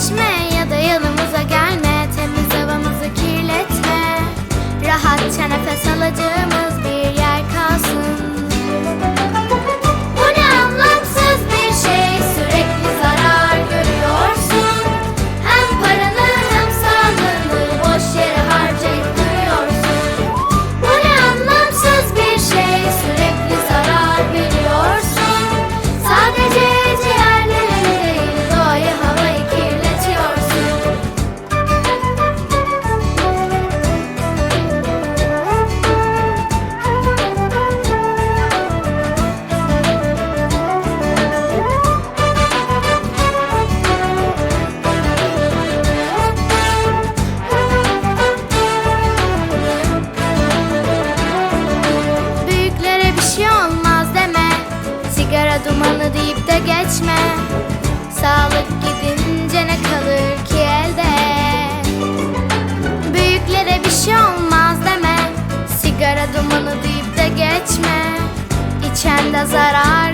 It's me. Geçme. Sağlık gidince ne kalır ki elde? Büyüklere bir şey olmaz deme. Sigara dumanı deyip de geçme. İçen de zarar